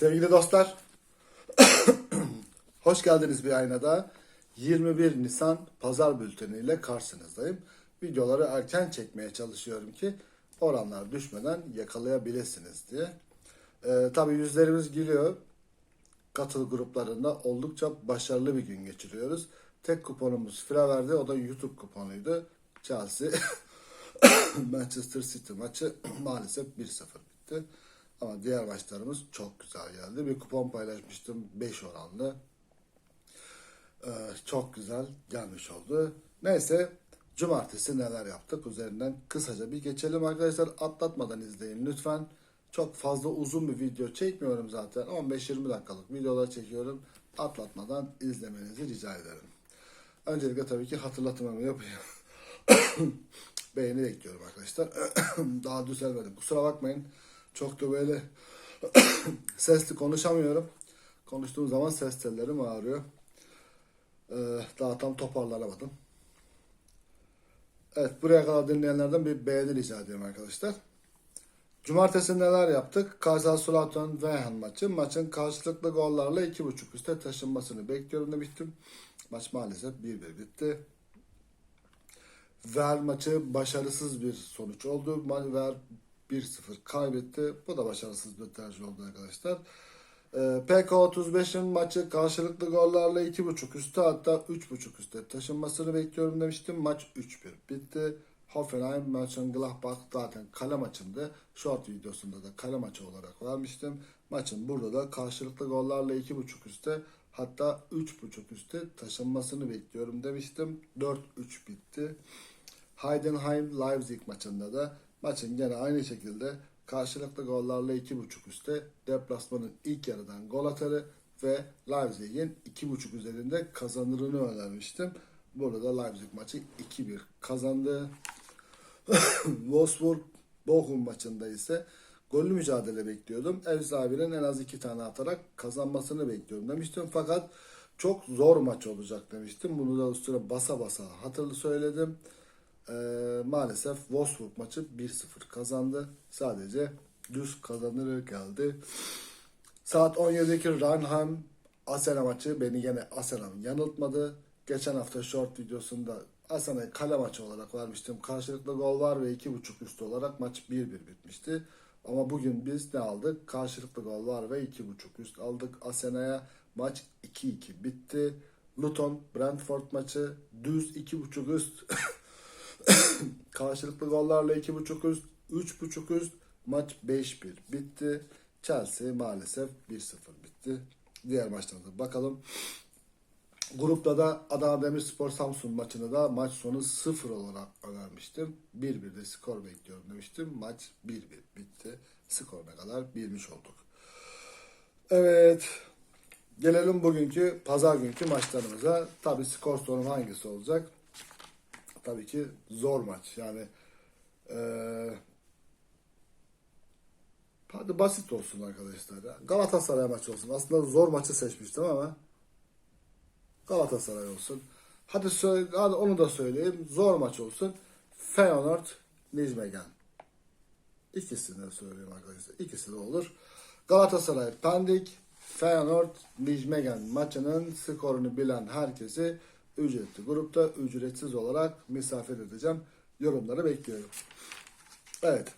Sevgili dostlar, hoş geldiniz bir aynada. 21 Nisan pazar bülteniyle karşınızdayım. Videoları erken çekmeye çalışıyorum ki oranlar düşmeden yakalayabilirsiniz diye. Ee, tabii yüzlerimiz gülüyor. Katıl gruplarında oldukça başarılı bir gün geçiriyoruz. Tek kuponumuz fira verdi. O da YouTube kuponuydu. Chelsea Manchester City maçı maalesef 1-0 bitti. Ama diğer maçlarımız çok güzel geldi. Bir kupon paylaşmıştım 5 oranlı. Ee, çok güzel gelmiş oldu. Neyse cumartesi neler yaptık üzerinden kısaca bir geçelim arkadaşlar. Atlatmadan izleyin lütfen. Çok fazla uzun bir video çekmiyorum zaten. 15-20 dakikalık videolar çekiyorum. Atlatmadan izlemenizi rica ederim. Öncelikle tabii ki hatırlatmamı yapayım. Beğeni bekliyorum arkadaşlar. Daha düzelmedim. Kusura bakmayın. Çok da böyle sesli konuşamıyorum. Konuştuğum zaman ses tellerim ağrıyor. Ee, daha tam toparlanamadım. Evet buraya kadar dinleyenlerden bir beğeni rica ediyorum arkadaşlar. Cumartesi neler yaptık? Kaysal Sulaton Weyhan maçı. Maçın karşılıklı gollarla 2.5 üste taşınmasını bekliyorum demiştim. Maç maalesef 1-1 bitti. Ver maçı başarısız bir sonuç oldu. Ver 1-0 kaybetti. Bu da başarısız bir tercih oldu arkadaşlar. Ee, PK35'in maçı karşılıklı gollarla 2.5 üstü hatta 3.5 üstte taşınmasını bekliyorum demiştim. Maç 3-1 bitti. Hoffenheim Mönchengladbach zaten kale maçında short videosunda da kale maçı olarak vermiştim. Maçın burada da karşılıklı gollarla 2.5 üstte hatta 3.5 üstte taşınmasını bekliyorum demiştim. 4-3 bitti. Heidenheim Leipzig maçında da maçın gene aynı şekilde karşılıklı gollarla 2.5 üstte deplasmanın ilk yarıdan gol atarı ve Leipzig'in 2.5 üzerinde kazanırını önermiştim. Burada da Leipzig maçı 2-1 kazandı. Wolfsburg Bochum maçında ise gollü mücadele bekliyordum. Ev sahibinin en az iki tane atarak kazanmasını bekliyorum demiştim. Fakat çok zor maç olacak demiştim. Bunu da üstüne basa basa hatırlı söyledim. Ee, maalesef Wolfsburg maçı 1-0 kazandı. Sadece düz kazanır geldi. Saat 17'deki Ranheim Asena maçı beni yine Asena'm yanıltmadı. Geçen hafta short videosunda Asena'yı kale maçı olarak vermiştim. Karşılıklı gol var ve 2.5 üstü olarak maç 1-1 bitmişti. Ama bugün biz ne aldık? Karşılıklı gol var ve 2.5 üst aldık. Asena'ya maç 2-2 bitti. Luton Brentford maçı düz 2.5 üst. Karşılıklı gollarla 2.5 üst, 3.5 üst. Maç 5-1 bitti. Chelsea maalesef 1-0 bitti. Diğer maçlarına bakalım. Grupta da Adana Demirspor Samsun maçını da maç sonu 0 olarak önermiştim. 1-1'de skor bekliyorum demiştim. Maç 1-1 bitti. Skoruna kadar bilmiş olduk. Evet. Gelelim bugünkü pazar günkü maçlarımıza. Tabi skor sorun hangisi olacak? Tabii ki zor maç. Yani eee hadi basit olsun arkadaşlar. ya. Galatasaray maçı olsun. Aslında zor maçı seçmiştim ama Galatasaray olsun. Hadi, söyle, hadi onu da söyleyeyim. Zor maç olsun. Feyenoord, Nijmegen. İkisini de söyleyeyim arkadaşlar. İkisi de olur. Galatasaray, Pendik, Feyenoord, Nijmegen maçının skorunu bilen herkesi ücretli grupta ücretsiz olarak misafir edeceğim. Yorumları bekliyorum. Evet.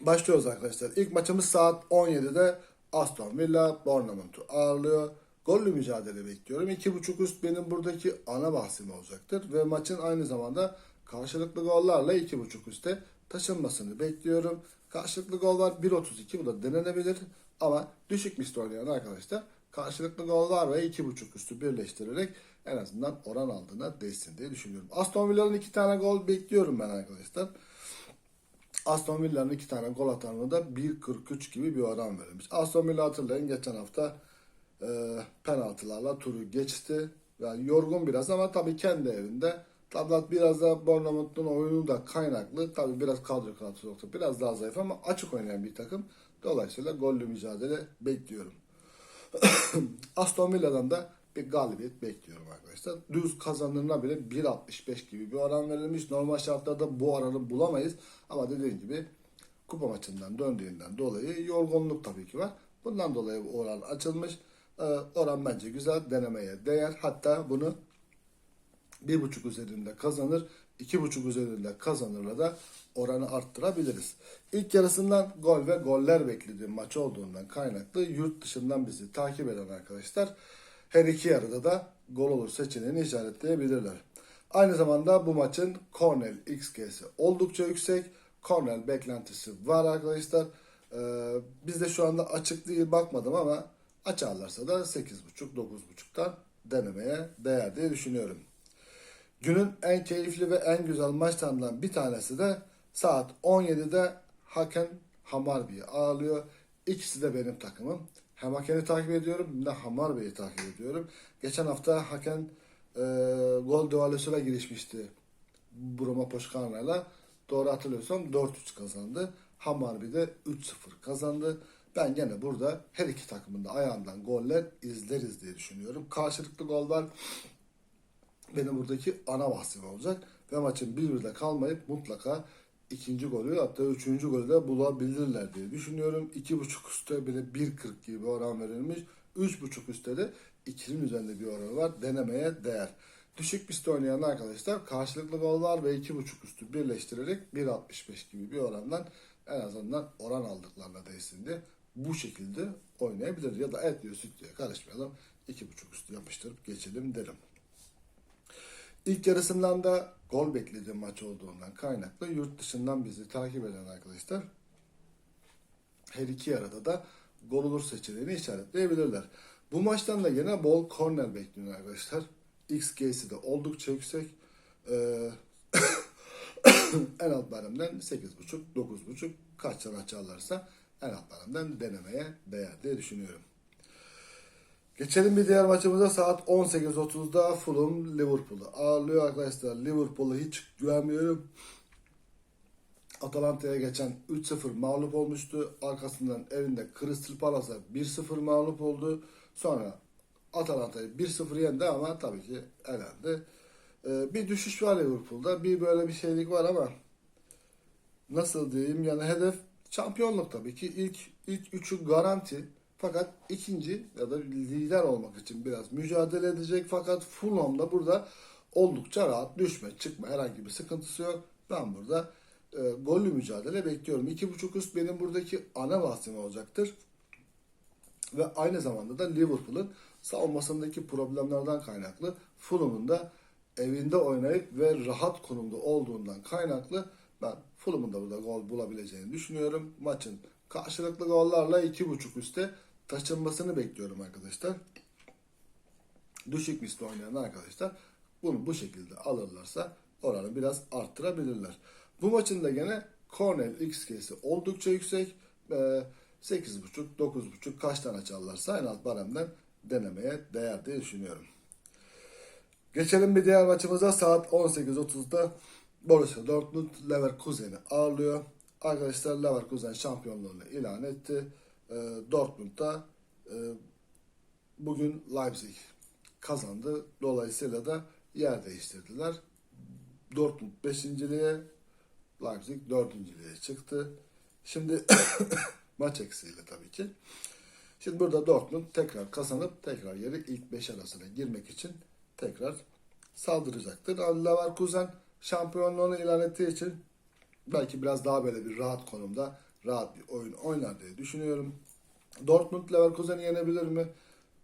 Başlıyoruz arkadaşlar. İlk maçımız saat 17'de Aston Villa Bournemouth'u ağırlıyor. Gollü mücadele bekliyorum. 2.5 üst benim buradaki ana bahsim olacaktır. Ve maçın aynı zamanda karşılıklı gollarla 2.5 üste taşınmasını bekliyorum. Karşılıklı gol var 1.32 bu da denenebilir. Ama düşük misli oynayan arkadaşlar karşılıklı gol var ve 2.5 üstü birleştirerek en azından oran aldığına değsin diye düşünüyorum. Aston Villa'nın iki tane gol bekliyorum ben arkadaşlar. Aston Villa'nın iki tane gol atanına da 1.43 gibi bir oran verilmiş. Aston Villa hatırlayın geçen hafta e, penaltılarla turu geçti. Yani yorgun biraz ama tabii kendi evinde. Tabii biraz da Bournemouth'un oyunu da kaynaklı. Tabii biraz kadro kadrosu. Biraz daha zayıf ama açık oynayan bir takım. Dolayısıyla gollü mücadele bekliyorum. Aston Villa'dan da bir galibiyet bekliyorum arkadaşlar. Düz kazanırına bile 1.65 gibi bir oran verilmiş. Normal şartlarda bu oranı bulamayız. Ama dediğim gibi kupa maçından döndüğünden dolayı yorgunluk tabii ki var. Bundan dolayı bu oran açılmış. Ee, oran bence güzel. Denemeye değer. Hatta bunu bir buçuk üzerinde kazanır, iki buçuk üzerinde kazanırla da oranı arttırabiliriz. İlk yarısından gol ve goller beklediğim maç olduğundan kaynaklı yurt dışından bizi takip eden arkadaşlar her iki yarıda da gol olur seçeneğini işaretleyebilirler. Aynı zamanda bu maçın Cornell XG'si oldukça yüksek. Cornell beklentisi var arkadaşlar. Ee, bizde şu anda açık değil bakmadım ama açarlarsa da 8.5-9.5'tan denemeye değer diye düşünüyorum. Günün en keyifli ve en güzel maçlarından bir tanesi de saat 17'de Haken Hamarbi'yi ağırlıyor. İkisi de benim takımım. Hem Haken'i takip ediyorum hem de Hamarbi'yi takip ediyorum. Geçen hafta Haken e, gol dualesine girişmişti Bruma Poşkanlar'la. Doğru hatırlıyorsam 4-3 kazandı. Hamarbi de 3-0 kazandı. Ben gene burada her iki takımın da ayağından goller izleriz diye düşünüyorum. Karşılıklı gol var benim buradaki ana bahsim olacak. Ve maçın bir birde kalmayıp mutlaka ikinci golü hatta üçüncü golü de bulabilirler diye düşünüyorum. İki buçuk üstte bile 1.40 gibi bir oran verilmiş. Üç buçuk üstte de 2'nin üzerinde bir oran var. Denemeye değer. Düşük pistte oynayan arkadaşlar karşılıklı gol var ve iki buçuk üstü birleştirerek 1.65 gibi bir orandan en azından oran aldıklarına değsin diye bu şekilde oynayabilir. Ya da et diyor süt diyor karışmayalım. iki buçuk üstü yapıştırıp geçelim derim. İlk yarısından da gol beklediğim maç olduğundan kaynaklı yurt dışından bizi takip eden arkadaşlar her iki yarıda da gol olur seçeneğini işaretleyebilirler. Bu maçtan da yine bol korner bekliyor arkadaşlar. XG'si de oldukça yüksek. Ee, en alt baremden 8.5, 9.5 kaç tane açarlarsa en alt baremden denemeye değer diye düşünüyorum. Geçelim bir diğer maçımıza saat 18.30'da Fulham Liverpool'u ağırlıyor arkadaşlar. Liverpool'a hiç güvenmiyorum. Atalanta'ya geçen 3-0 mağlup olmuştu. Arkasından evinde Crystal Palace'a 1-0 mağlup oldu. Sonra Atalanta'yı 1-0 yendi ama tabii ki elendi. Ee, bir düşüş var Liverpool'da. Bir böyle bir şeylik var ama nasıl diyeyim yani hedef şampiyonluk tabii ki. İlk ilk üçü garanti. Fakat ikinci ya da lider olmak için biraz mücadele edecek. Fakat Fulham da burada oldukça rahat düşme, çıkma herhangi bir sıkıntısı yok. Ben burada e, gollü mücadele bekliyorum. İki buçuk üst benim buradaki ana bahsim olacaktır. Ve aynı zamanda da Liverpool'un savunmasındaki problemlerden kaynaklı Fulham'ın da evinde oynayıp ve rahat konumda olduğundan kaynaklı ben Fulham'ın da burada gol bulabileceğini düşünüyorum. Maçın karşılıklı gollarla iki buçuk üste taşınmasını bekliyorum arkadaşlar. Düşük misli oynayan arkadaşlar bunu bu şekilde alırlarsa oranı biraz arttırabilirler. Bu maçın da gene Cornell XG'si oldukça yüksek. Ee, 8.5, 9.5 kaç tane çalarsa en alt baremden denemeye değer diye düşünüyorum. Geçelim bir diğer maçımıza saat 18.30'da Borussia Dortmund Leverkusen'i ağırlıyor. Arkadaşlar Leverkusen şampiyonluğunu ilan etti. Ee, Dortmund'da e, bugün Leipzig kazandı. Dolayısıyla da yer değiştirdiler. Dortmund 5.liğe Leipzig 4.liğe çıktı. Şimdi maç eksiğiyle tabii ki. Şimdi burada Dortmund tekrar kazanıp tekrar yeri ilk 5 arasına girmek için tekrar saldıracaktır. Leverkusen şampiyonluğunu ilan ettiği için belki biraz daha böyle bir rahat konumda rahat bir oyun oynar diye düşünüyorum. Dortmund Leverkusen'i yenebilir mi?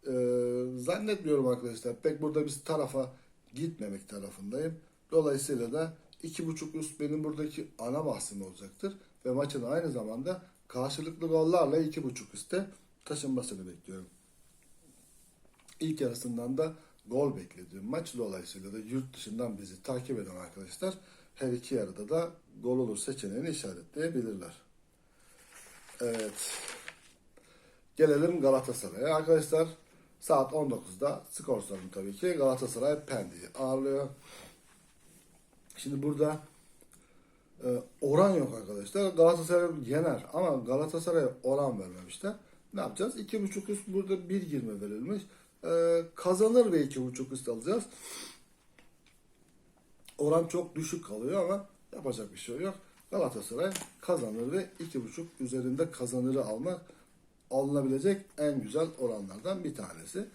Ee, zannetmiyorum arkadaşlar. Pek burada biz tarafa gitmemek tarafındayım. Dolayısıyla da iki buçuk üst benim buradaki ana bahsim olacaktır. Ve maçın aynı zamanda karşılıklı gollarla iki buçuk üstte taşınmasını bekliyorum. İlk yarısından da gol beklediğim maç dolayısıyla da yurt dışından bizi takip eden arkadaşlar her iki yarıda da gol olur seçeneğini işaretleyebilirler. Evet. Gelelim Galatasaray'a. Arkadaşlar saat 19'da skor sorunu tabii ki Galatasaray Pendik'i ağırlıyor. Şimdi burada e, oran yok arkadaşlar. Galatasaray yener ama Galatasaray'a oran vermemişler. Ne yapacağız? 2.5 üst burada 1.20 verilmiş. E, kazanır ve 2.5 üst alacağız. Oran çok düşük kalıyor ama yapacak bir şey yok. Galatasaray kazanır ve 2.5 üzerinde kazanırı almak alınabilecek en güzel oranlardan bir tanesi.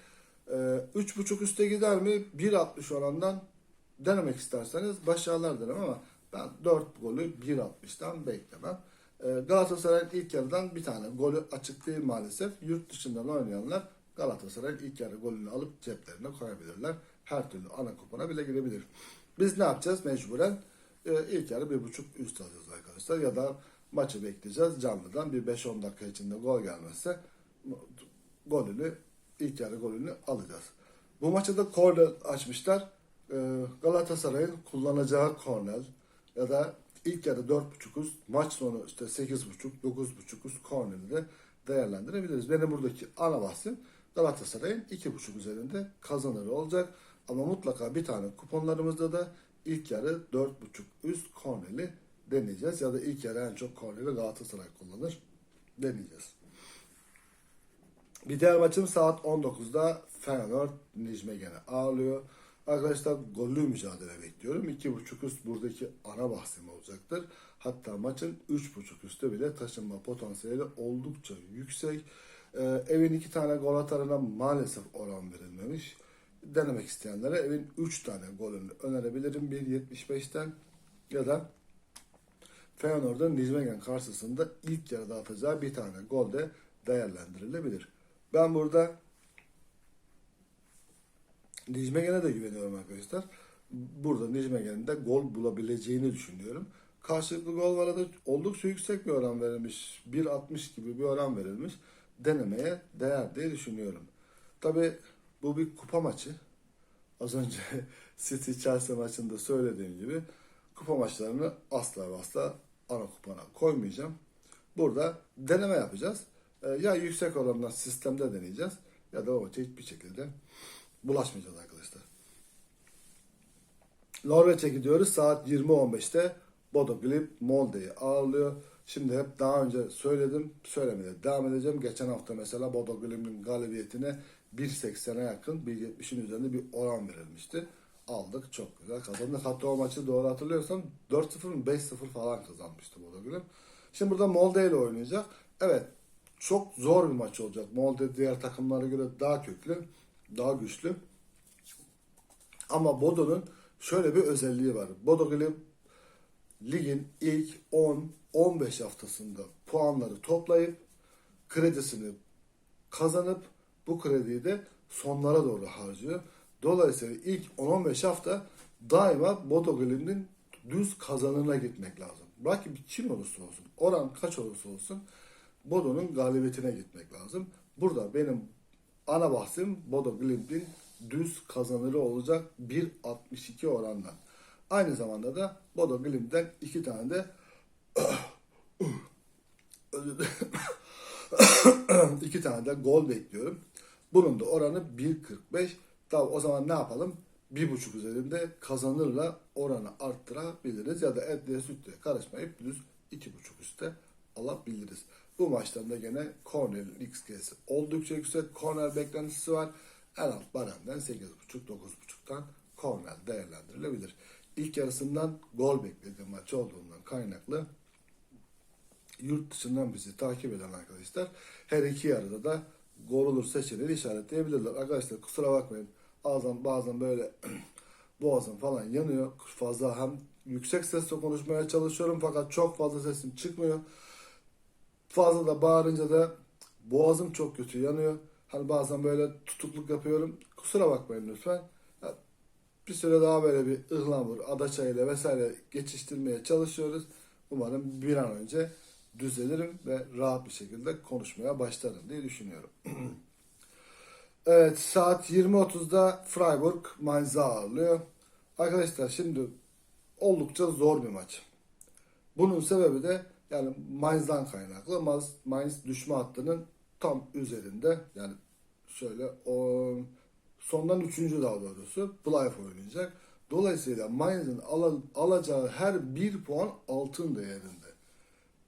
Ee, 3.5 üste gider mi? 1.60 orandan denemek isterseniz başarılar ama ben 4 golü 1.60'dan beklemem. Ee, Galatasaray'ın ilk yarıdan bir tane golü açık değil maalesef. Yurt dışından oynayanlar Galatasaray'ın ilk yarı golünü alıp ceplerine koyabilirler. Her türlü ana kupona bile girebilir. Biz ne yapacağız mecburen? Ee, ilk yarı 1.5 üst alacağız arkadaşlar ya da maçı bekleyeceğiz canlıdan bir 5-10 dakika içinde gol gelmezse golünü ilk yarı golünü alacağız. Bu maçta da korner açmışlar. Ee, Galatasaray'ın kullanacağı korner ya da ilk yarı 4.5 üst, maç sonu işte 8.5, 9.5 üst korneri de değerlendirebiliriz. Benim buradaki ana bahsim Galatasaray'ın 2.5 üzerinde kazanırı olacak. Ama mutlaka bir tane kuponlarımızda da ilk yarı 4.5 üst korneli deneyeceğiz. Ya da ilk yarı en çok korneli Galatasaray kullanır deneyeceğiz. Bir diğer maçım saat 19'da Feyenoord Nijmegen'i ağırlıyor. Arkadaşlar gollü mücadele bekliyorum. 2.5 üst buradaki ana bahsim olacaktır. Hatta maçın 3.5 üstü bile taşınma potansiyeli oldukça yüksek. Ee, evin iki tane gol atarına maalesef oran verilmemiş. Denemek isteyenlere evin 3 tane golünü önerebilirim 1.75'ten ya da Feyenoord'un Nijmegen karşısında ilk yarıda atacağı bir tane gol de değerlendirilebilir. Ben burada Nijmegen'e de güveniyorum arkadaşlar. Burada Nijmegen'in de gol bulabileceğini düşünüyorum. Karşılıklı gol var da oldukça yüksek bir oran verilmiş. 1.60 gibi bir oran verilmiş. Denemeye değer diye düşünüyorum. Tabi bu bir kupa maçı. Az önce City Chelsea maçında söylediğim gibi kupa maçlarını asla ve asla ana kupana koymayacağım. Burada deneme yapacağız. Ee, Ya yüksek oranla sistemde deneyeceğiz ya da o maça hiçbir şekilde bulaşmayacağız arkadaşlar. Norveç'e gidiyoruz. Saat 20.15'te Bodo Glimt Molde'yi ağırlıyor. Şimdi hep daha önce söyledim, söylemeye devam edeceğim. Geçen hafta mesela Bodo Glimt'in galibiyetine 1.80'e yakın, 1.70'in üzerinde bir oran verilmişti. Aldık, çok güzel kazandık. Hatta o maçı doğru hatırlıyorsam 4-0 mı 5-0 falan kazanmıştı Bodo Glimt. Şimdi burada Molde ile oynayacak. Evet, çok zor bir maç olacak. Molde diğer takımlara göre daha köklü, daha güçlü. Ama Bodo'nun şöyle bir özelliği var. Bodo Glimt ligin ilk 10-15 haftasında puanları toplayıp kredisini kazanıp bu krediyi de sonlara doğru harcıyor. Dolayısıyla ilk 10-15 hafta daima Bodo Glimt'in düz kazanına gitmek lazım. Rakip kim olursa olsun, oran kaç olursa olsun Bodo'nun galibiyetine gitmek lazım. Burada benim ana bahsim Bodo Glimt'in düz kazanırı olacak 1.62 oranla. Aynı zamanda da Bodo Glimt'ten iki tane de iki tane de gol bekliyorum. Bunun da oranı 1.45. Tabi o zaman ne yapalım? 1.5 üzerinde kazanırla oranı arttırabiliriz. Ya da etle sütle karışmayıp düz 2.5 üstte alabiliriz. Bu maçtan da gene Cornell'in XG'si oldukça yüksek. Cornell beklentisi var. En alt baremden 8.5-9.5'tan Cornell değerlendirilebilir. İlk yarısından gol beklediğim maç olduğundan kaynaklı yurt dışından bizi takip eden arkadaşlar her iki yarıda da gol olur seçeneği işaretleyebilirler. Arkadaşlar kusura bakmayın. Bazen bazen böyle boğazım falan yanıyor. Fazla hem yüksek sesle konuşmaya çalışıyorum fakat çok fazla sesim çıkmıyor. Fazla da bağırınca da boğazım çok kötü yanıyor. Hani bazen böyle tutukluk yapıyorum. Kusura bakmayın lütfen. Bir süre daha böyle bir ıhlamur, adaçayla vesaire geçiştirmeye çalışıyoruz. Umarım bir an önce düzelirim ve rahat bir şekilde konuşmaya başlarım diye düşünüyorum. evet saat 20.30'da Freiburg Mainz'ı ağırlıyor. Arkadaşlar şimdi oldukça zor bir maç. Bunun sebebi de yani Mainz'dan kaynaklı. Mainz, Mainz düşme hattının tam üzerinde. Yani şöyle o sondan üçüncü daha doğrusu Blythe oynayacak. Dolayısıyla Mainz'in al, alacağı her bir puan altın değerinde.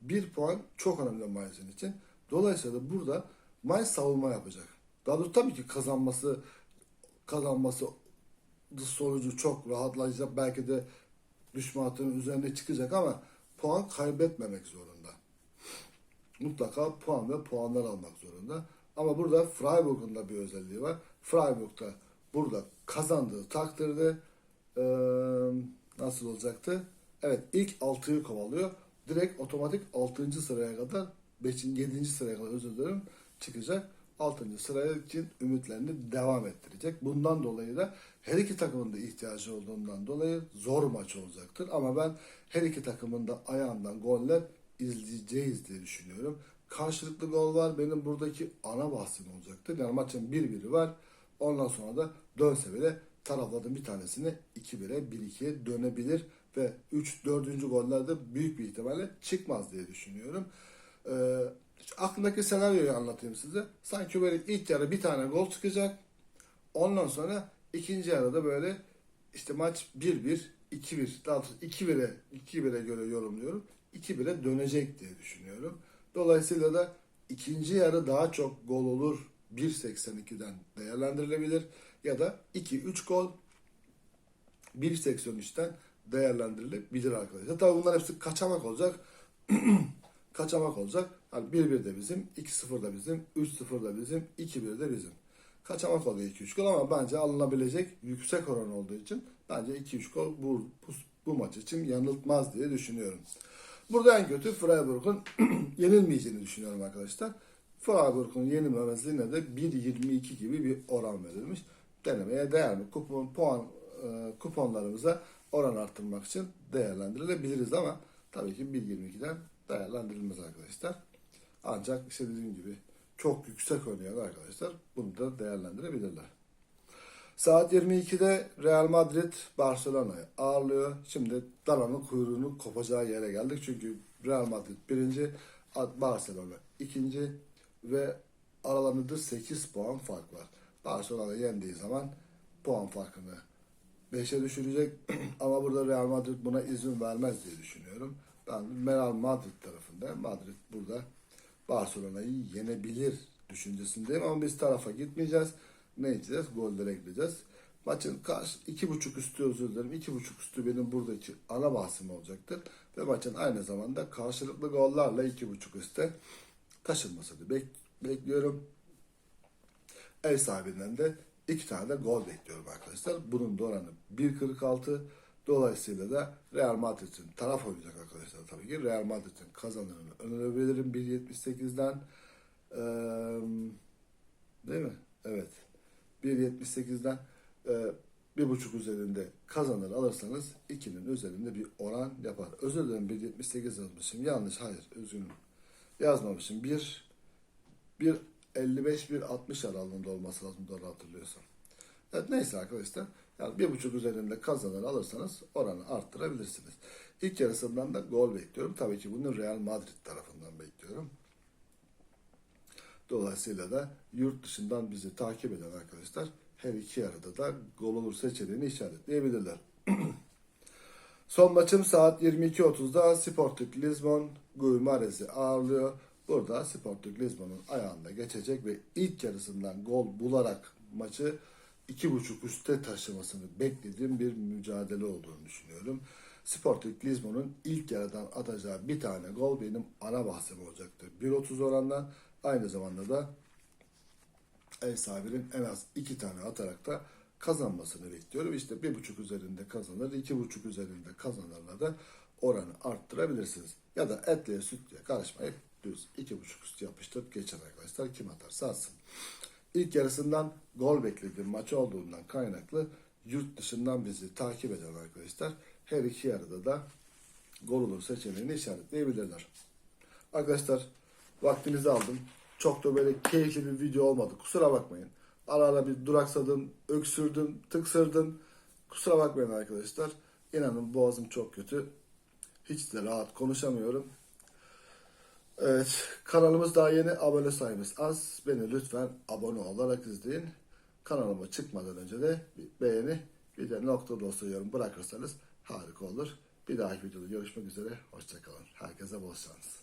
Bir puan çok önemli Mainz'in için. Dolayısıyla burada Mainz savunma yapacak. Daha doğrusu tabii ki kazanması kazanması sonucu çok rahatlayacak. Belki de düşme hattının üzerine çıkacak ama puan kaybetmemek zorunda. mutlaka puan ve puanlar almak zorunda. Ama burada Freiburg'un da bir özelliği var. Freiburg'da burada kazandığı takdirde eee, nasıl olacaktı? Evet ilk 6'yı kovalıyor. Direkt otomatik 6. sıraya kadar 5. 7. sıraya kadar özür dilerim çıkacak. 6. sıraya için ümitlerini devam ettirecek. Bundan dolayı da her iki takımın da ihtiyacı olduğundan dolayı zor maç olacaktır. Ama ben her iki takımın da ayağından goller izleyeceğiz diye düşünüyorum. Karşılıklı gol var. Benim buradaki ana bahsim olacaktır. Yani maçın 1-1'i var. Ondan sonra da dönse bile tarafların bir tanesini 2-1'e 1-2'ye dönebilir ve 3 4. gollerde büyük bir ihtimalle çıkmaz diye düşünüyorum. Ee, aklımdaki senaryoyu anlatayım size. Sanki böyle ilk yarı bir tane gol çıkacak. Ondan sonra ikinci yarıda böyle işte maç 1-1, 2-1, daha doğrusu 2-1'e 2-1'e göre yorumluyorum. 2-1'e dönecek diye düşünüyorum. Dolayısıyla da ikinci yarı daha çok gol olur 1.82'den değerlendirilebilir ya da 2-3 gol 1.83'ten değerlendirilebilir arkadaşlar. Tabii bunlar hepsi kaçamak olacak. kaçamak olacak. Hani 1-1 de bizim, 2-0 da bizim, 3-0 da bizim, 2-1 de bizim. Kaçamak oluyor 2-3 gol ama bence alınabilecek yüksek oran olduğu için bence 2-3 gol bu, bu, bu maç için yanıltmaz diye düşünüyorum. Burada en kötü Freiburg'un yenilmeyeceğini düşünüyorum arkadaşlar. Freiburg'un yenilmemezliğine de 1.22 gibi bir oran verilmiş. Denemeye değer mi? Kupon, puan e, kuponlarımıza oran arttırmak için değerlendirilebiliriz ama tabii ki 1.22'den değerlendirilmez arkadaşlar. Ancak işte dediğim gibi çok yüksek oynayan arkadaşlar bunu da değerlendirebilirler. Saat 22'de Real Madrid Barcelona'yı ağırlıyor. Şimdi dananın kuyruğunu kopacağı yere geldik. Çünkü Real Madrid birinci, Barcelona ikinci ve aralarında 8 puan fark var. Barcelona yendiği zaman puan farkını 5'e düşürecek ama burada Real Madrid buna izin vermez diye düşünüyorum. Ben Real Madrid tarafında Madrid burada Barcelona'yı yenebilir düşüncesindeyim ama biz tarafa gitmeyeceğiz. Ne edeceğiz? Gollere gideceğiz. Maçın karşı iki buçuk üstü özür dilerim. iki buçuk üstü benim buradaki ana bahsim olacaktır. Ve maçın aynı zamanda karşılıklı gollarla iki buçuk üstte taşınmasını bek bekliyorum. Ev sahibinden de iki tane de gol bekliyorum arkadaşlar. Bunun da oranı 1.46. Dolayısıyla da Real Madrid'in taraf oynayacak arkadaşlar tabii ki. Real Madrid'in kazanırını önerebilirim 1.78'den. Ee, değil mi? Evet. 1.78'den e, bir buçuk üzerinde kazanır alırsanız 2'nin üzerinde bir oran yapar. Özür dilerim 1.78 yazmışım. Yanlış. Hayır. Üzgünüm. Yazmamışım. 1 1 55 1 60 aralığında olması lazım doğru hatırlıyorsam. Evet neyse arkadaşlar. Yani bir buçuk üzerinde kazanır alırsanız oranı arttırabilirsiniz. İlk yarısından da gol bekliyorum. Tabii ki bunu Real Madrid tarafından bekliyorum. Dolayısıyla da yurt dışından bizi takip eden arkadaşlar her iki yarıda da gol olur seçeneğini işaretleyebilirler. Son maçım saat 22.30'da Sporting Lisbon Guimarães'i ağırlıyor. Burada Sporting Lisbon'un ayağında geçecek ve ilk yarısından gol bularak maçı iki buçuk üste taşımasını beklediğim bir mücadele olduğunu düşünüyorum. Sporting Lisbon'un ilk yarıdan atacağı bir tane gol benim ana bahsim olacaktır. 1.30 orandan aynı zamanda da ev sahibinin en az iki tane atarak da kazanmasını bekliyorum. İşte bir buçuk üzerinde kazanır, iki buçuk üzerinde kazanırla da oranı arttırabilirsiniz. Ya da etle sütle karışmayıp düz iki buçuk üstü yapıştırıp geçer arkadaşlar. Kim atarsa atsın. İlk yarısından gol beklediğim maç olduğundan kaynaklı yurt dışından bizi takip eden arkadaşlar her iki yarıda da gol olur seçeneğini işaretleyebilirler. Arkadaşlar vaktinizi aldım. Çok da böyle keyifli bir video olmadı. Kusura bakmayın. Ara ara bir duraksadım, öksürdüm, tıksırdım. Kusura bakmayın arkadaşlar. İnanın boğazım çok kötü. Hiç de rahat konuşamıyorum. Evet, kanalımız daha yeni, abone sayımız az. Beni lütfen abone olarak izleyin. Kanalıma çıkmadan önce de bir beğeni, bir de nokta dostu yorum bırakırsanız harika olur. Bir dahaki videoda görüşmek üzere, hoşçakalın. Herkese bol şans.